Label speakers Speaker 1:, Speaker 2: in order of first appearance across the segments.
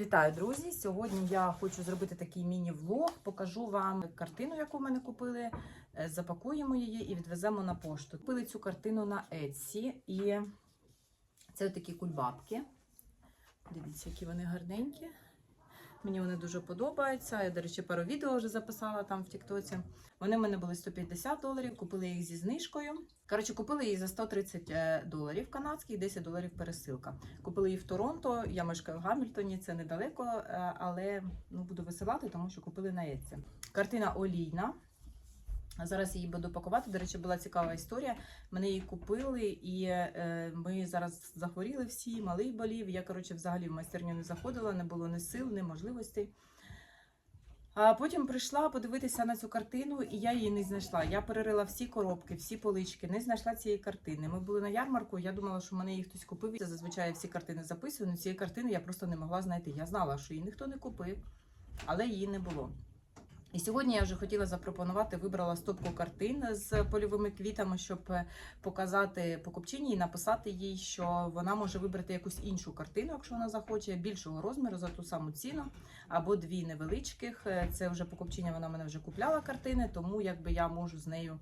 Speaker 1: Вітаю, друзі! Сьогодні я хочу зробити такий міні-влог. Покажу вам картину, яку в мене купили. Е, Запакуємо її і відвеземо на пошту. Купили цю картину на Etsy. І це такі кульбабки. Дивіться, які вони гарненькі. Мені вони дуже подобаються. Я, до речі, пару відео вже записала там в Тіктоці. Вони в мене були 150 доларів, купили їх зі знижкою. Коротше, купили їх за 130 е, доларів канадських, 10 доларів пересилка. Купили її в Торонто. Я мешкаю в Гамільтоні, це недалеко, е, але ну, буду висилати, тому що купили на Etsy. Картина олійна. Зараз її буду пакувати. До речі, була цікава історія. Мене її купили, і е, ми зараз захворіли всі, малий болів. Я, коротше, взагалі в майстерню не заходила, не було ні сил, ні можливостей. А потім прийшла подивитися на цю картину, і я її не знайшла. Я перерила всі коробки, всі полички, не знайшла цієї картини. Ми були на ярмарку. Я думала, що мене її хтось купив. Це зазвичай всі картини записую. але цієї картини я просто не могла знайти. Я знала, що її ніхто не купив, але її не було. І сьогодні я вже хотіла запропонувати, вибрала стопку картин з польовими квітами, щоб е, показати покупчині і написати їй, що вона може вибрати якусь іншу картину, якщо вона захоче, більшого розміру за ту саму ціну, або дві невеличких. Е, Це вже покупчиня, вона мене вже купляла картини, тому якби я можу з нею.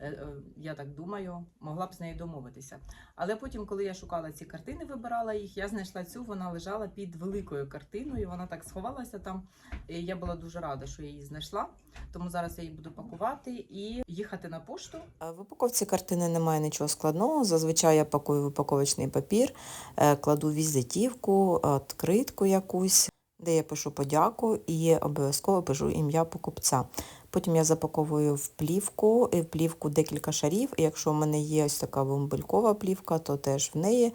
Speaker 1: Е, е, Я так думаю, могла б з нею домовитися. Але потім, коли я шукала ці картини, вибирала їх, я знайшла цю, вона лежала під великою картиною, вона так сховалася там. І я була дуже рада, що я її знайшла. Тому зараз я її буду пакувати і їхати на пошту.
Speaker 2: В упаковці картини немає нічого складного. Зазвичай я пакую в упаковочний папір, е, кладу візитівку, відкритку якусь, де я пишу подяку і обов'язково пишу ім'я покупця. Потім я запаковую в плівку, і в плівку декілька шарів. І якщо в мене є ось така бомбелькова плівка, то теж в неї.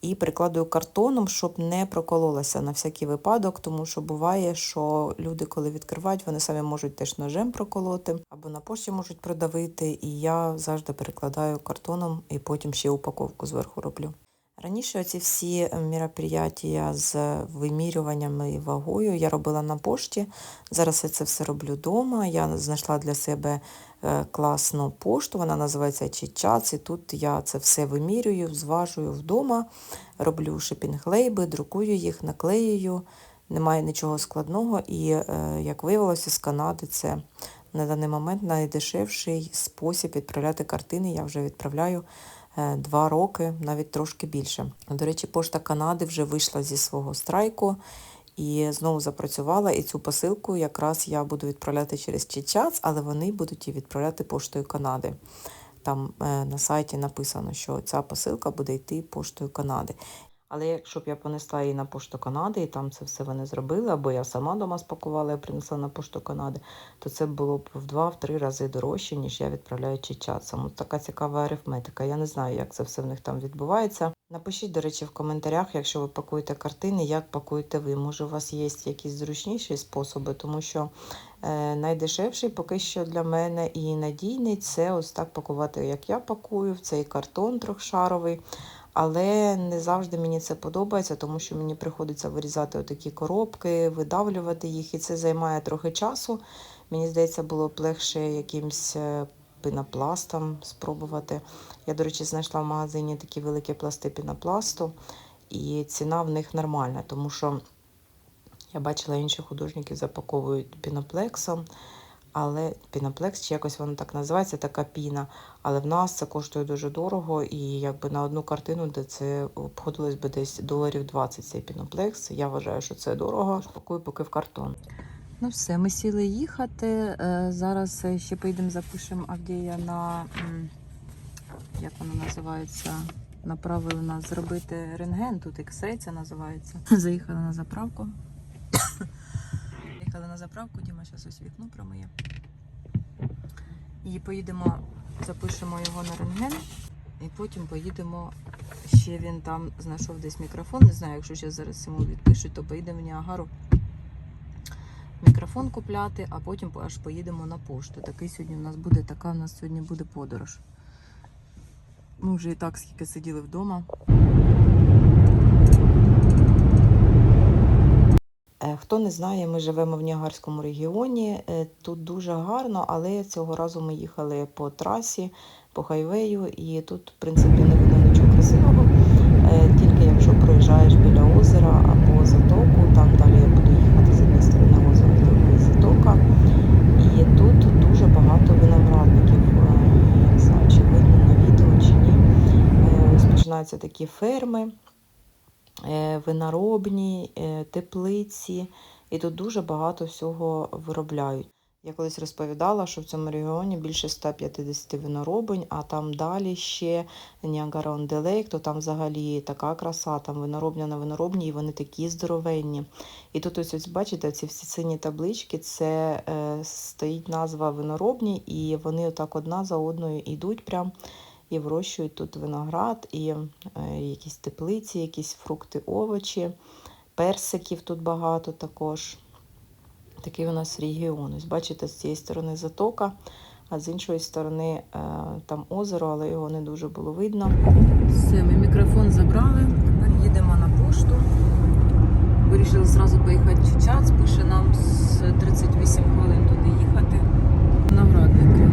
Speaker 2: І прикладую картоном, щоб не прокололася на всякий випадок, тому що буває, що люди, коли відкривають, вони самі можуть теж ножем проколоти або на пошті можуть продавити. І я завжди перекладаю картоном і потім ще упаковку зверху роблю. Раніше ці всі мероприятия з вимірюваннями і вагою я робила на пошті. Зараз я це все роблю вдома. Я знайшла для себе е, класну пошту, вона називається Чичац, і тут я це все вимірюю, зважую вдома, роблю шипінг-лейби, друкую їх, наклеюю. Немає нічого складного, і, е, як виявилося, з Канади це на даний момент найдешевший спосіб відправляти картини. Я вже відправляю е, два роки, навіть трошки більше. До речі, пошта Канади вже вийшла зі свого страйку і знову запрацювала. І цю посилку якраз я буду відправляти через Чечац, але вони будуть її відправляти поштою Канади. Там е, на сайті написано, що ця посилка буде йти поштою Канади. Але якщо б я понесла її на пошту Канади, і там це все вони зробили, або я сама дома спакувала і принесла на пошту Канади, то це було б в два-три рази дорожче, ніж я відправляю чечацам. От така цікава арифметика. Я не знаю, як це все в них там відбувається. Напишіть, до речі, в коментарях, якщо ви пакуєте картини, як пакуєте ви. Може, у вас є якісь зручніші способи, тому що е, найдешевший поки що для мене і надійний це ось так пакувати, як я пакую, в цей картон трьохшаровий. Але не завжди мені це подобається, тому що мені приходиться вирізати отакі коробки, видавлювати їх, і це займає трохи часу. Мені здається, було б легше якимсь е, пінопластом спробувати. Я, до речі, знайшла в магазині такі великі пласти пінопласту, і ціна в них нормальна, тому що я бачила інші художники запаковують піноплексом. Але піноплекс, чи якось воно так називається, така піна. Але в нас це коштує дуже дорого, і якби на одну картину, де це обходилось би десь доларів 20 цей піноплекс. Я вважаю, що це дорого. Пакую поки в картон.
Speaker 1: Ну все, ми сіли їхати. Е, Зараз е, ще поїдемо, запишемо Авдія на як воно називається. Направили нас зробити рентген, тут X-ray це називається. Заїхали на заправку. Заїхали на заправку, Діма зараз ось вікно промиє. І поїдемо, запишемо його на рентген, і потім поїдемо. Ще він там знайшов десь мікрофон. Не знаю, якщо зараз йому відпишуть, то поїдемо в Ніагару мікрофон купляти, а потім аж поїдемо на пошту. Такий сьогодні у нас буде, така у нас сьогодні буде подорож. Ми вже і так скільки сиділи вдома.
Speaker 2: Е, хто не знає, ми живемо в Ніагарському регіоні. Е, тут дуже гарно, але цього разу ми їхали по трасі, по хайвею, і тут, в принципі, не видно нічого красивого. Е, тільки якщо проїжджаєш біля озера або затоку, там далі я буду їхати з однієї сторони озера, з другої затока. І тут дуже багато виноградників. Я не знаю, чи видно на відео, чи ні. Розпочинаються
Speaker 1: такі ферми е, виноробні, е, теплиці, і тут дуже багато всього виробляють. Я колись розповідала, що в цьому регіоні більше 150 виноробень, а там далі ще Ніагара он де Лейк, то там взагалі така краса, там виноробня на виноробні, і вони такі здоровенні. І тут ось, ось бачите, ці всі сині таблички, це е, стоїть назва виноробні, і вони отак одна за одною йдуть прям і вирощують тут виноград, і е, якісь теплиці, якісь фрукти, овочі, персиків тут багато також. Такий у нас регіон. Ось бачите, з цієї сторони затока, а з іншої сторони е, там озеро, але його не дуже було видно. Все, ми мікрофон забрали. Тепер їдемо на пошту. Вирішили зразу поїхати в Чац, пише нам з 38 хвилин туди їхати. Виноградники.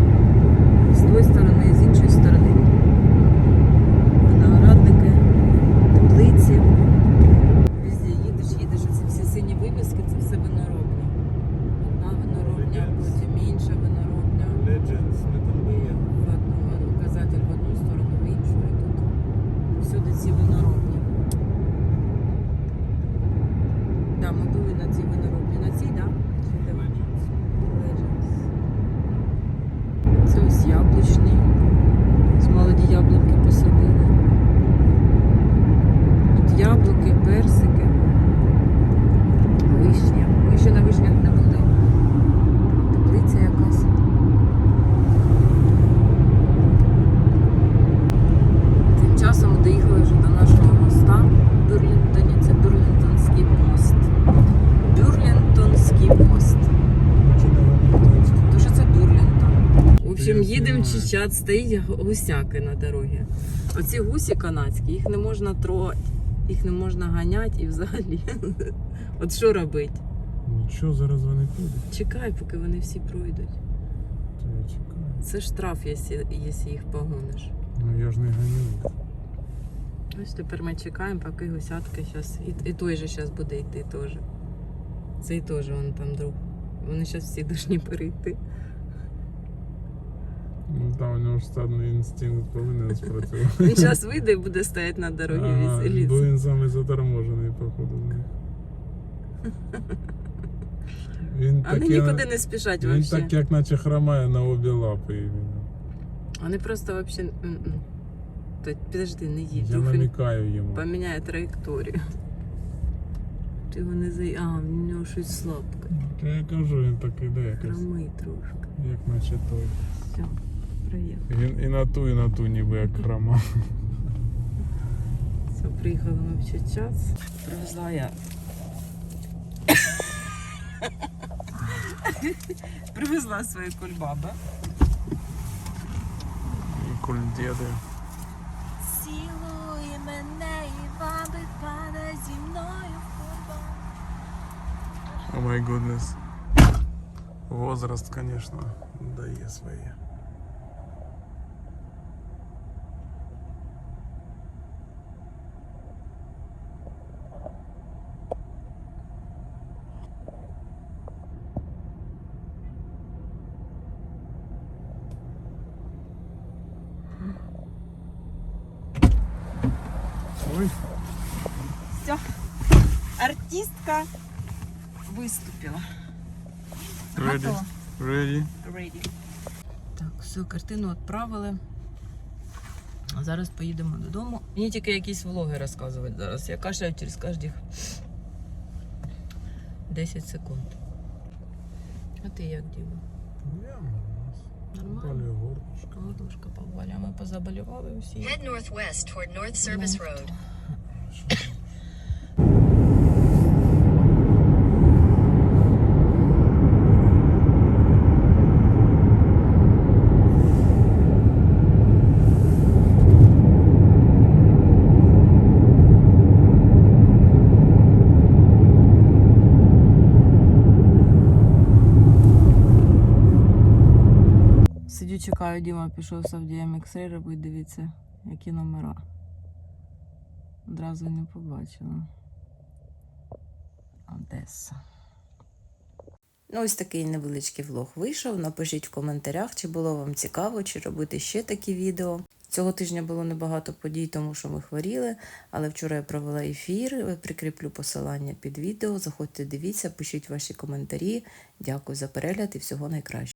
Speaker 1: З тої сторони, і з іншої сторони. Виноградники, теплиці. Везде їдеш, їдеш, оці всі сині вивіски, це все виноробні. Одна виноробня, потім інша виноробня.
Speaker 3: Legends, металлургия.
Speaker 1: В одну указатель в одну сторону, в іншу, і тут всюди ці виноробні. Да, ми були на цій виноробні. На цій, да? Чи де?
Speaker 3: Legends.
Speaker 1: Legends. Це ось яблучний. З молоді яблуки посадили. Тут яблуки, персики, вишня. Ми ще на вишнях не були. Там теплиця якась. Тим часом ми доїхали вже до нашого моста в Бюрлінтоні. Це Бюрлінтонський мост. Бюрлінтонський мост. То що це Бюрлінтон. Їдемо
Speaker 3: знаю.
Speaker 1: чичат, стоїть гусяки на дорозі. Оці гусі канадські, їх не можна трогати, їх не можна ганяти і взагалі. От що робити?
Speaker 3: Нічого, зараз вони підуть.
Speaker 1: Чекай, поки вони всі пройдуть.
Speaker 3: То я чекаю.
Speaker 1: Це штраф, якщо, якщо їх погониш.
Speaker 3: Ну я ж не ганю.
Speaker 1: Ось тепер ми чекаємо, поки гусятки зараз. І, і той же зараз буде йти теж. Цей теж вон там друг. Вони зараз всі повинні перейти.
Speaker 3: Ну там у нього ж стадний інстинкт повинен спрацювати.
Speaker 1: Він зараз вийде і буде стояти на дорогі
Speaker 3: Ага, Бо він саме заторможений, походу. Він
Speaker 1: Вони
Speaker 3: так,
Speaker 1: нікуди не спішать
Speaker 3: Він
Speaker 1: взагалі.
Speaker 3: так як наче хромає на обі лапи. іменно.
Speaker 1: Вони просто взагалі. То підожди, не їдь.
Speaker 3: Я
Speaker 1: Вдруг він
Speaker 3: намікаю йому.
Speaker 1: поміняє траєкторію. Ти його не зай... А, в нього щось слабке.
Speaker 3: Та я кажу, він так іде якось,
Speaker 1: Хромий трошки.
Speaker 3: як наче той.
Speaker 1: Все, приїхав.
Speaker 3: Він і на ту, і на ту ніби як хрома.
Speaker 1: Все, приїхали ми в час. Привезла я. Привезла свої кульбаби.
Speaker 3: І куль діди.
Speaker 1: Цілуй мене і баби падай зі мною в
Speaker 3: О май гуднес. Возраст, конечно, дає своє. Ой,
Speaker 1: Все. Артистка виступила.
Speaker 3: ready, ready.
Speaker 1: Ready. Так, все, картину відправили. А зараз поїдемо додому. Мені тільки якісь влоги розказувати зараз. Я кашляю через кожних 10 секунд. А ти як Діма?
Speaker 3: Я.
Speaker 1: Нормально? Ладошка побаля, ми позаболівали усі.
Speaker 4: Head northwest toward North Service Road.
Speaker 1: Чекаю, Діма пішов з Авдієм X-Ray робити, дивіться, які номера. Одразу не побачила. Одеса. Ну, ось такий невеличкий влог вийшов. Напишіть в коментарях, чи було вам цікаво, чи робити ще такі відео.
Speaker 2: Цього тижня було небагато подій, тому що ми хворіли, але вчора я провела ефір. Прикріплю посилання під відео. Заходьте, дивіться, пишіть ваші коментарі. Дякую за перегляд і всього найкращого.